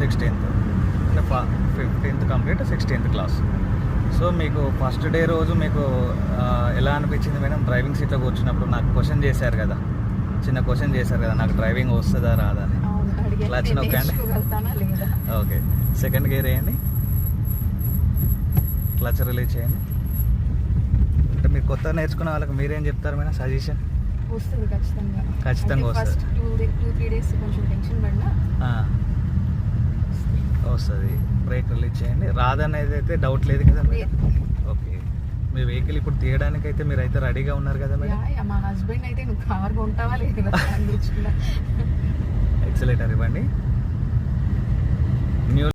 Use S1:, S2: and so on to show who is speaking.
S1: Sixteenth అంటే fifteenth complete sixteenth class. So మీకు first day రోజు మీకు ఎలా అనిపించింది మేడం? డ్రైవింగ్ సీట్లో కూర్చున్నప్పుడు నాకు క్వశ్చన్ చేశారు కదా. చిన్న క్వశ్చన్ చేశారు కదా నాకు డ్రైవింగ్ వస్తుందా రాదా అని.
S2: నేను
S1: నొక్కండి. ఓకే. సెకండ్ గేర్ వేయండి క్లచ్ రిలీజ్ చేయండి. అంటే మీరు కొత్త నేర్చుకున్న వాళ్ళకి మీరేం చెప్తారు మేడం? సజెషన్?
S2: వస్తుంది ఖచ్చితంగా.
S1: ఖచ్చితంగా వస్తుంది.
S2: టూ త్రీ డేస్
S1: వస్తుంది. బ్రేక్ రిలీజ్ చేయండి. రాదనేది అయితే డౌట్ లేదు కదా మేడం ఓకే మీ వెహికల్ ఇప్పుడు తీయడానికి అయితే మీరు అయితే రెడీగా ఉన్నారు కదా మేడం
S2: మా హస్బెండ్ అయితే నువ్వు లేదా
S1: ఎక్సలేటర్ ఇవ్వండి